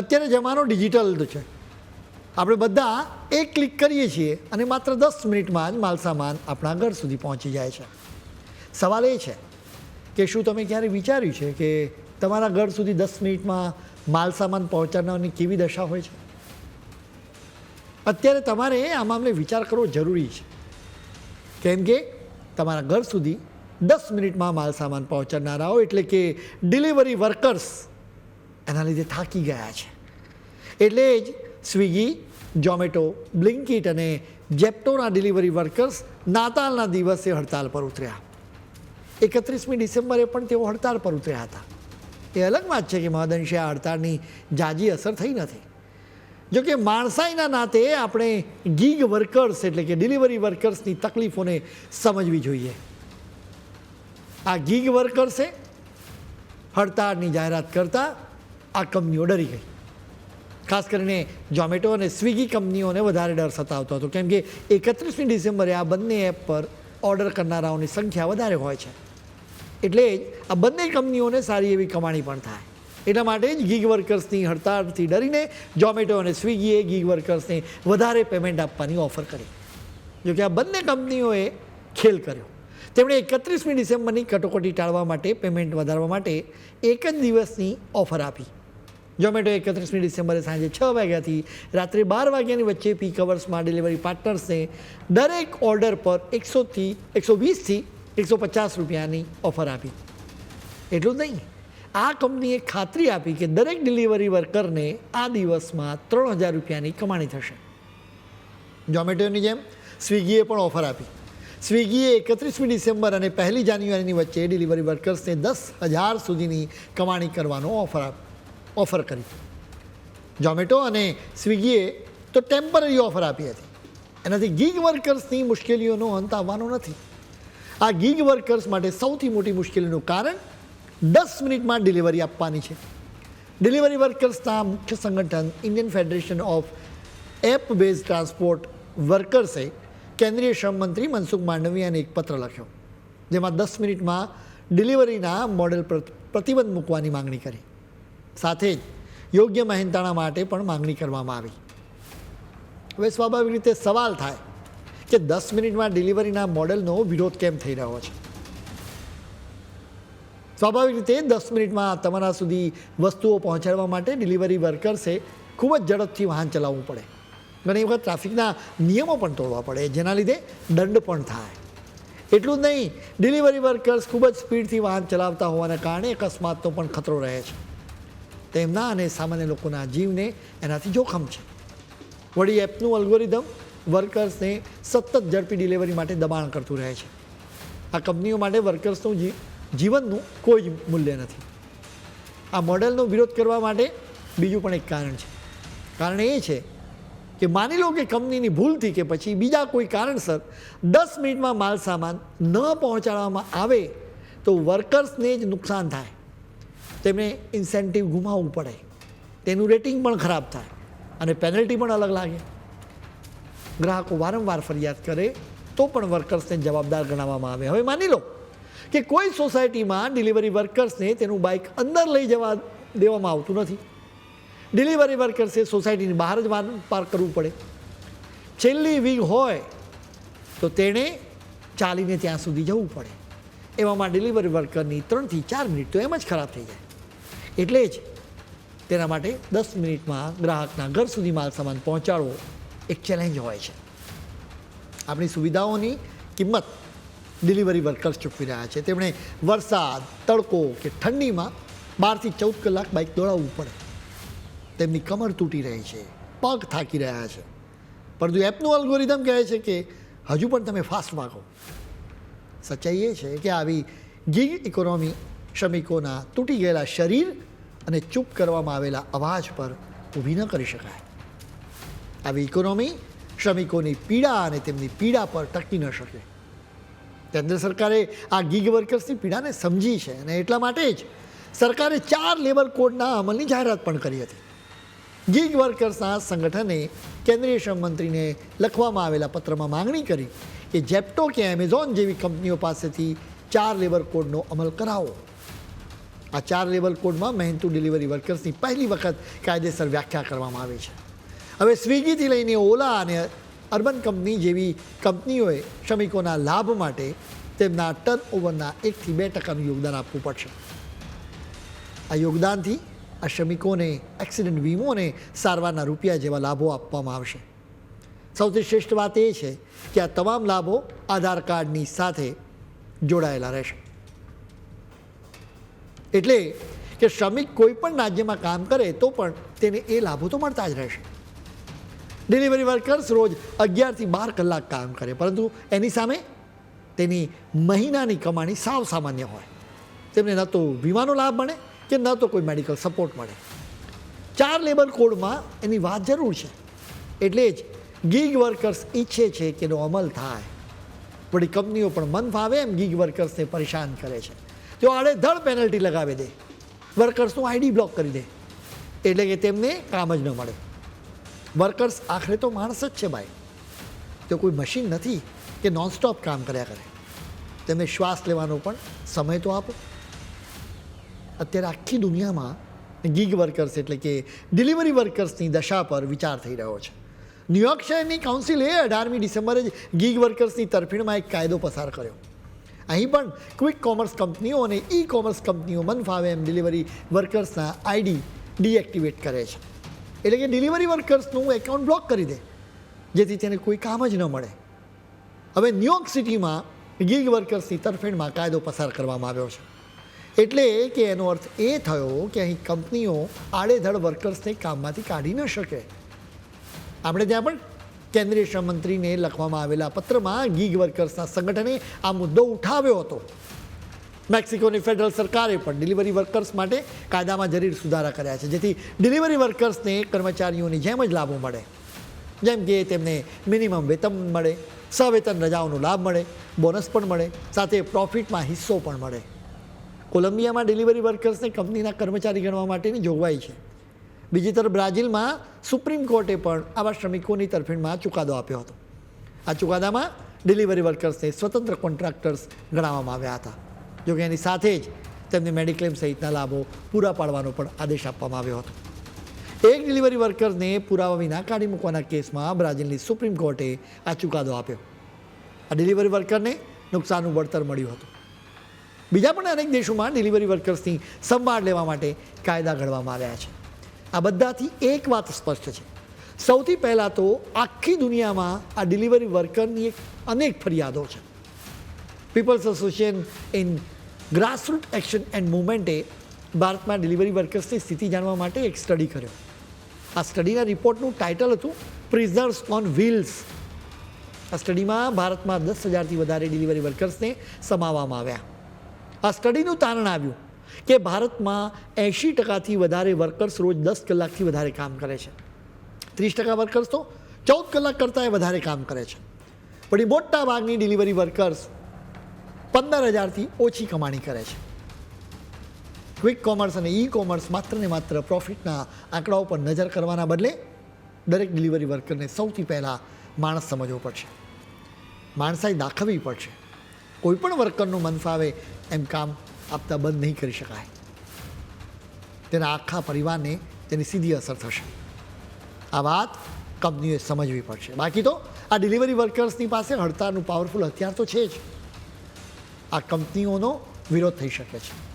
અત્યારે જમાનો ડિજિટલ છે. આપણે બધા એક ક્લિક કરીએ છીએ અને માત્ર દસ મિનિટમાં જ માલસામાન આપણા ઘર સુધી પહોંચી જાય છે. સવાલ એ છે કે શું તમે ક્યારે વિચાર્યું છે કે તમારા ઘર સુધી દસ મિનિટમાં માલસામાન પહોંચાડવાની કેવી દશા હોય છે? અત્યારે તમારે આ મામલે વિચાર કરવો જરૂરી છે. કેમ કે તમારા ઘર સુધી દસ મિનિટમાં માલસામાન પહોંચાડનારાઓ એટલે કે ડિલિવરી વર્કર્સ એના લીધે થાકી ગયા છે એટલે જ સ્વિગી ઝોમેટો બ્લિંકિટ અને જેપ્ટોના ડિલિવરી વર્કર્સ નાતાલના દિવસે હડતાલ પર ઉતર્યા. એકત્રીસમી ડિસેમ્બરે પણ તેઓ હડતાળ પર ઉતર્યા હતા. એ અલગ વાત છે કે મહદંશે આ હડતાળની જાજી અસર થઈ નથી. જો કે માણસાઈના નાતે આપણે ગીગ વર્કર્સ એટલે કે ડિલિવરી વર્કર્સની તકલીફોને સમજવી જોઈએ. આ ગીગ વર્કર્સે હડતાળની જાહેરાત કરતાં આ કંપનીઓ ડરી ગઈ. ખાસ કરીને ઝોમેટો અને સ્વિગી કંપનીઓને વધારે ડર સતાવતો હતો. કેમ કે એકત્રીસમી ડિસેમ્બરે આ બંને એપ પર ઓર્ડર કરનારાઓની સંખ્યા વધારે હોય છે. એટલે જ આ બંને કંપનીઓને સારી એવી કમાણી પણ થાય. એટલા માટે જ ગીગ વર્કર્સની હડતાળથી ડરીને ઝોમેટો અને સ્વિગીએ ગીગ વર્કર્સને વધારે પેમેન્ટ આપવાની ઓફર કરી. જોકે આ બંને કંપનીઓએ ખેલ કર્યો. તેમણે એકત્રીસમી ડિસેમ્બરની કટોકટી ટાળવા માટે પેમેન્ટ વધારવા માટે એક જ દિવસની ઓફર આપી. ઝોમેટો એકત્રીસમી ડિસેમ્બરે સાંજે છ વાગ્યાથી રાત્રે બાર વાગ્યાની વચ્ચે પીક અવર્સમાં ડિલિવરી પાર્ટનર્સને દરેક ઓર્ડર પર એકસોથી એકસો વીસથી એકસો પચાસ રૂપિયાની ઓફર આપી. એટલું જ નહીં. આ કંપનીએ ખાતરી આપી કે દરેક ડિલિવરી વર્કરને આ દિવસમાં ત્રણ હજાર રૂપિયાની કમાણી થશે. ઝોમેટોની જેમ સ્વિગીએ પણ ઓફર આપી. સ્વિગીએ એકત્રીસમી ડિસેમ્બર અને પહેલી જાન્યુઆરીની વચ્ચે ડિલિવરી વર્કર્સને દસ હજાર સુધીની કમાણી કરવાનો ઓફર આપ ઓફર કરી. ઝોમેટો અને સ્વિગીએ તો ટેમ્પરરી ઓફર આપી હતી. એનાથી ગીગ વર્કર્સની મુશ્કેલીઓનો અંત આવવાનો નથી. આ ગીગ વર્કર્સ માટે સૌથી મોટી મુશ્કેલીનું કારણ દસ મિનિટમાં ડિલિવરી આપવાની છે. ડિલિવરી વર્કર્સના મુખ્ય સંગઠન Indian Federation of app base transport વર્કર્સે કેન્દ્રીય શ્રમ મંત્રી મનસુખ માંડવિયાને એક પત્ર લખ્યો, જેમાં દસ મિનિટમાં ડિલિવરીના મોડેલ પર પ્રતિબંધ મૂકવાની માંગણી કરી. સાથે જ યોગ્ય મહેનતાણા માટે પણ માંગણી કરવામાં આવી. હવે સ્વાભાવિક રીતે સવાલ થાય કે દસ મિનિટમાં ડિલિવરીના મોડેલનો વિરોધ કેમ થઈ રહ્યો છે? સ્વાભાવિક રીતે દસ મિનિટમાં તમારા સુધી વસ્તુઓ પહોંચાડવા માટે ડિલિવરી વર્કર્સે ખૂબ જ ઝડપથી વાહન ચલાવવું પડે. ઘણી વખત ટ્રાફિકના નિયમો પણ તોડવા પડે, જેના લીધે દંડ પણ થાય. એટલું જ નહીં, ડિલિવરી વર્કર્સ ખૂબ જ સ્પીડથી વાહન ચલાવતા હોવાના કારણે અકસ્માતનો પણ ખતરો રહે છે. તેમના અને સામાન્ય લોકોના જીવને એનાથી જોખમ છે વળી એપનું અલ્ગોરિધમ વર્કર્સને સતત ઝડપી ડિલિવરી માટે દબાણ કરતું રહે છે. આ કંપનીઓ માટે વર્કર્સનું જીવનનું કોઈ જ મૂલ્ય નથી. આ મોડેલનો વિરોધ કરવા માટે બીજું પણ એક કારણ છે. કારણ એ છે કે માની લો કે કંપનીની ભૂલથી કે પછી બીજા કોઈ કારણસર દસ મિનિટમાં માલ સામાન ન પહોંચાડવામાં આવે તો વર્કર્સને જ નુકસાન થાય. તેમને ઇન્સેન્ટિવ ગુમાવવું પડે. તેનું રેટિંગ પણ ખરાબ થાય અને પેનલ્ટી પણ અલગ લાગે. ગ્રાહકો વારંવાર ફરિયાદ કરે તો પણ વર્કર્સને જવાબદાર ગણાવવામાં આવે. હવે માની લો કે કોઈ સોસાયટીમાં ડિલિવરી વર્કર્સને તેનું બાઇક અંદર લઈ જવા દેવામાં આવતું નથી. ડિલિવરી વર્કર્સે સોસાયટીની બહાર જ વાહન પાર્ક કરવું પડે. છેલ્લી વીક હોય તો તેણે ચાલીને ત્યાં સુધી જવું પડે. એવામાં ડિલિવરી વર્કરની ત્રણથી ચાર મિનિટ તો એમ જ ખરાબ થઈ જાય. એટલે જ તેના માટે દસ મિનિટમાં ગ્રાહકના ઘર સુધી માલ સામાન પહોંચાડવો એક ચેલેન્જ હોય છે. આપણી સુવિધાઓની કિંમત ડિલિવરી વર્કર્સ ચૂકવી રહ્યા છે. તેમણે વરસાદ, તડકો કે ઠંડીમાં બારથી ચૌદ કલાક બાઇક દોડાવવું પડે. તેમની કમર તૂટી રહી છે, પગ થાકી રહ્યા છે. પરંતુ એપનું અલ્ગોરિધમ કહે છે કે હજુ પણ તમે ફાસ્ટ માગો સચ્ચાઈ એ છે કે આવી ગીગ ઇકોનોમી શ્રમિકોના તૂટી ગયેલા શરીર અને ચૂપ કરવામાં આવેલા અવાજ પર ઊભી ન કરી શકાય. આવી ઇકોનોમી શ્રમિકોની પીડા અને તેમની પીડા પર ટકી ન શકે. કેન્દ્ર સરકારે આ ગીગ વર્કર્સની પીડાને સમજી છે અને એટલા માટે જ સરકારે ચાર લેબર કોડના અમલની જાહેરાત પણ કરી હતી. ગીગ વર્કર્સના સંગઠને કેન્દ્રીય શ્રમ મંત્રીને લખવામાં આવેલા પત્રમાં માંગણી કરી કે જેપ્ટો કે એમેઝોન જેવી કંપનીઓ પાસેથી ચાર લેબર કોડનો અમલ કરાવો. આ ચાર લેબર કોડમાં મહેનતુ ડિલિવરી વર્કર્સની પહેલી વખત કાયદેસર વ્યાખ્યા કરવામાં આવી છે. હવે સ્વિગીથી લઈને ઓલા અને અર્બન કંપની જેવી કંપનીઓએ શ્રમિકોના લાભ માટે તેમના ટર્ન ઓવરના એકથી બે ટકાનું યોગદાન આપવું પડશે. આ યોગદાનથી આ શ્રમિકોને એક્સિડન્ટ વીમો અને સારવારના રૂપિયા જેવા લાભો આપવામાં આવશે. સૌથી શ્રેષ્ઠ વાત એ છે કે આ તમામ લાભો આધાર કાર્ડની સાથે જોડાયેલા રહેશે. એટલે કે શ્રમિક કોઈ પણ રાજ્યમાં કામ કરે તો પણ તેને એ લાભો તો મળતા જ રહેશે. ડિલિવરી વર્કર્સ રોજ અગિયારથી બાર કલાક કામ કરે, પરંતુ એની સામે તેની મહિનાની કમાણી સાવ સામાન્ય હોય. તેમને ન તો વીમાનો લાભ મળે કે ન તો કોઈ મેડિકલ સપોર્ટ મળે. ચાર લેબર કોડમાં એની વાત જરૂર છે. એટલે જ ગીગ વર્કર્સ ઈચ્છે છે કે એનો અમલ થાય. બધી કંપનીઓ પણ મન ફાવે એમ ગીગ વર્કર્સને પરેશાન કરે છે. તેઓ આડેધડ પેનલ્ટી લગાવી દે. વર્કર્સનું આઈડી બ્લોક કરી દે. એટલે કે તેમને કામ જ ન મળે. વર્કર્સ આખરે તો માણસ જ છે ભાઈ. તે કોઈ મશીન નથી કે નોનસ્ટોપ કામ કર્યા કરે. તેમને શ્વાસ લેવાનો પણ સમય તો આપો. અત્યારે આખી દુનિયામાં ગીગ વર્કર્સ એટલે કે ડિલિવરી વર્કર્સની દશા પર વિચાર થઈ રહ્યો છે. ન્યુયોર્ક શહેરની કાઉન્સિલે અઢારમી ડિસેમ્બરે જ ગીગ વર્કર્સની તરફેણમાં એક કાયદો પસાર કર્યો. અહીં પણ ક્વિક કોમર્સ કંપનીઓ અને ઈ કોમર્સ કંપનીઓ મન ફાવે એમ ડિલિવરી વર્કર્સના આઈડી ડીએક્ટિવેટ કરે છે. એટલે કે ડિલિવરી વર્કર્સનું એકાઉન્ટ બ્લોક કરી દે, જેથી તેને કોઈ કામ જ ન મળે. હવે ન્યુયોર્ક સિટીમાં ગીગ વર્કર્સની તરફેણમાં કાયદો પસાર કરવામાં આવ્યો છે. એટલે કે એનો અર્થ એ થયો કે અહીં કંપનીઓ આડેધડ વર્કર્સને કામમાંથી કાઢી ન શકે. આપણે ત્યાં પણ કેન્દ્રીય શ્રમ મંત્રીને લખવામાં આવેલા પત્રમાં ગીગ વર્કર્સના સંગઠને આ મુદ્દો ઉઠાવ્યો હતો. મેક્સિકોની ફેડરલ સરકારે પણ ડિલિવરી વર્કર્સ માટે કાયદામાં જરીર સુધારા કર્યા છે, જેથી ડિલિવરી વર્કર્સને કર્મચારીઓની જેમ જ લાભો મળે. જેમ કે તેમને મિનિમમ વેતન મળે, સવેતન રજાઓનો લાભ મળે, બોનસ પણ મળે, સાથે પ્રોફિટમાં હિસ્સો પણ મળે. કોલંબિયામાં ડિલિવરી વર્કર્સને કંપનીના કર્મચારી ગણવા માટેની જોગવાઈ છે. બીજી તરફ બ્રાઝિલમાં સુપ્રીમ કોર્ટે પણ આવા શ્રમિકોની તરફેણમાં ચુકાદો આપ્યો હતો. આ ચુકાદામાં ડિલિવરી વર્કર્સને સ્વતંત્ર કોન્ટ્રાક્ટર્સ ગણાવવામાં આવ્યા હતા. જોકે એની સાથે જ તેમને મેડિક્લેમ સહિતના લાભો પૂરા પાડવાનો પણ આદેશ આપવામાં આવ્યો હતો. એક ડિલિવરી વર્કર્સને પુરાવા વિના કાઢી મૂકવાના કેસમાં બ્રાઝિલની સુપ્રીમ કોર્ટે આ ચુકાદો આપ્યો. આ ડિલિવરી વર્કરને નુકસાનનું વળતર મળ્યું હતું. બીજા પણ અનેક દેશોમાં ડિલિવરી વર્કર્સની સંભાળ લેવા માટે કાયદા ઘડવામાં આવ્યા છે. આ બધાથી એક વાત સ્પષ્ટ છે. સૌથી પહેલાં તો આખી દુનિયામાં આ ડિલિવરી વર્કરની એક અનેક ફરિયાદો છે. People's Association in grassroot action and મુવમેન્ટે ભારતમાં ડિલિવરી વર્કર્સની સ્થિતિ જાણવા માટે એક સ્ટડી કર્યો. આ સ્ટડીના રિપોર્ટનું ટાઇટલ હતું પ્રિઝનર્સ ઓન વ્હીલ્સ આ સ્ટડીમાં ભારતમાં દસ હજારથી વધારે ડિલિવરી વર્કર્સને સમાવવામાં આવ્યા. આ સ્ટડીનું તારણ આવ્યું. કે ભારતમાં એંશી ટકાથી વધારે વર્કર્સ રોજ દસ કલાકથી વધારે કામ કરે છે. ત્રીસ ટકા વર્કર્સ તો ચૌદ કલાક કરતાં વધારે કામ કરે છે. પણ એ મોટા ભાગની ડિલિવરી વર્કર્સ પંદર હજારથી ઓછી કમાણી કરે છે. ક્વિક કોમર્સ અને ઈ કોમર્સ માત્ર ને માત્ર પ્રોફિટના આંકડાઓ પર નજર કરવાના બદલે દરેક ડિલિવરી વર્કરને સૌથી પહેલાં માણસ સમજવો પડશે. માણસાઈ દાખવવી પડશે. કોઈપણ વર્કરનું મન ફાવે એમ કામ આપતા બંધ નહીં કરી શકાય. તેના આખા પરિવારને તેની સીધી અસર થશે. આ વાત કંપનીઓએ સમજવી પડશે. બાકી તો આ ડિલિવરી વર્કર્સની પાસે હડતાળનું પાવરફુલ હથિયાર તો છે જ. આ કંપનીઓનો વિરોધ થઈ શકે છે.